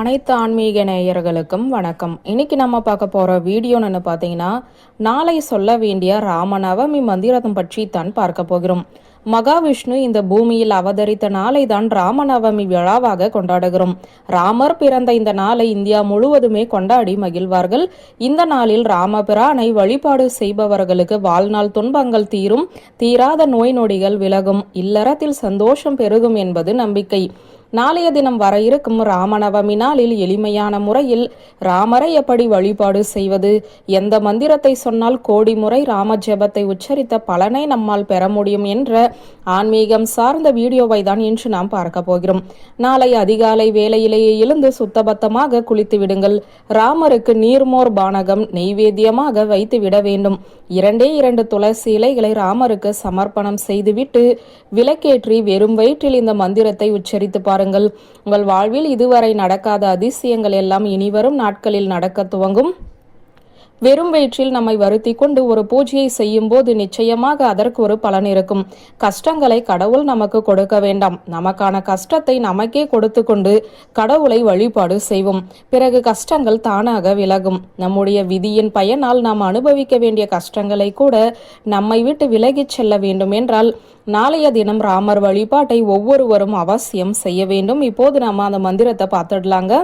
அனைத்து ஆன்மீக நேயர்களுக்கும் வணக்கம். இன்னைக்கு நம்ம பார்க்க போற வீடியோன்னு பார்த்தீங்கன்னா நாளை சொல்ல வேண்டிய ராமநவமி மந்திரம் பற்றி தான் பார்க்க போகிறோம். மகாவிஷ்ணு இந்த பூமியில் அவதரித்த நாளை தான் ராமநவமி விழாவாக கொண்டாடுகிறோம். ராமர் பிறந்த இந்த நாளை இந்தியா முழுவதுமே கொண்டாடி மகிழ்வார்கள். இந்த நாளில் ராமபிரானை வழிபாடு செய்பவர்களுக்கு வாழ்நாள் துன்பங்கள் தீரும். தீராத நோய் நொடிகள் விலகும். இல்லறத்தில் சந்தோஷம் பெருகும் என்பது நம்பிக்கை. நாளைய தினம் வர இருக்கும் ராமநவமி நாளில் எளிமையான முறையில் ராமரை எப்படி வழிபாடு செய்வது? எந்த மந்திரத்தை சொன்னால் கோடி முறை ராம ஜெபத்தை உச்சரித்த பலனை நம்மால் பெற முடியும் என்ற ஆன்மீகம் சார்ந்த வீடியோவை தான் இன்று நாம் பார்க்க போகிறோம். நாளை அதிகாலை வேலையிலேயே எழுந்து சுத்தபத்தமாக குளித்து விடுங்கள். ராமருக்கு நீர்மோர் பானகம் நெய்வேத்தியமாக வைத்து விட வேண்டும். இரண்டே இரண்டு துளசி இலைகளை ராமருக்கு சமர்ப்பணம் செய்துவிட்டு விளக்கேற்றி வெறும் வயிற்றில் இந்த மந்திரத்தை உச்சரித்து பாருங்கள். உங்கள் வாழ்வில் இதுவரை நடக்காத அதிசயங்கள் எல்லாம் இனிவரும் நாட்களில் நடக்க துவங்கும். வெறும் வயிற்றில் நம்மை வருத்தி கொண்டு ஒரு பூஜையை செய்யும் போது நிச்சயமாக அதற்கு ஒரு பலன் இருக்கும். கஷ்டங்களை கடவுள் நமக்கு கொடுக்க வேண்டாம். நமக்கான கஷ்டத்தை நமக்கே கொடுத்து கொண்டு கடவுளை வழிபாடு செய்வோம். பிறகு கஷ்டங்கள் தானாக விலகும். நம்முடைய விதியின் பயனால் நாம் அனுபவிக்க வேண்டிய கஷ்டங்களை கூட நம்மை விட்டு விலகிச் செல்ல வேண்டும் என்றால் நாளைய தினம் ராமர் வழிபாட்டை ஒவ்வொருவரும் அவசியம் செய்ய வேண்டும். இப்போது நம்ம அந்த மந்திரத்தை பார்த்துடலாங்க.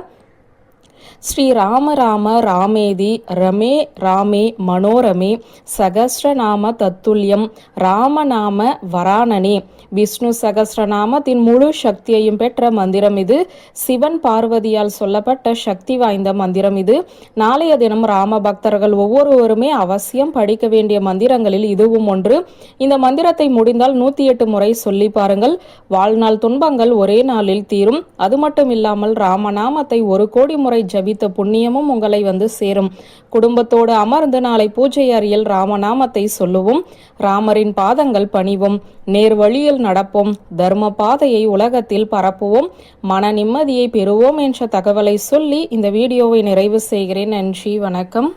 ஸ்ரீ ராம ராம ராமேதி ரமே ராமே மனோரமே சகஸ்ரநாம தத்துல்யம் ராமநாம வராணனே. விஷ்ணு சகஸ்ரநாமத்தின் முழு சக்தியையும் பெற்ற மந்திரம் இது. சிவன் பார்வதியால் சொல்லப்பட்ட சக்தி வாய்ந்த மந்திரம் இது. நாளைய தினம் ராம பக்தர்கள் ஒவ்வொருவருமே அவசியம் படிக்க வேண்டிய மந்திரங்களில் இதுவும் ஒன்று. இந்த மந்திரத்தை முடிந்தால் நூத்தி எட்டு முறை சொல்லி பாருங்கள். வாழ்நாள் துன்பங்கள் ஒரே நாளில் தீரும். அது மட்டும் இல்லாமல் ராமநாமத்தை ஒரு கோடி முறை ஜபித்த புண்ணியமும் உங்களை வந்து சேரும். குடும்பத்தோடு அமர்ந்து நாளை பூஜை அறையில் ராமநாமத்தை சொல்லுவோம். ராமரின் பாதங்கள் பணிவும். நேர் வழியில் நடப்போம். தர்ம பாதையை உலகத்தில் பரப்புவோம். மன நிம்மதியை பெறுவோம் என்ற தகவலை சொல்லி இந்த வீடியோவை நிறைவு செய்கிறேன். நன்றி. வணக்கம்.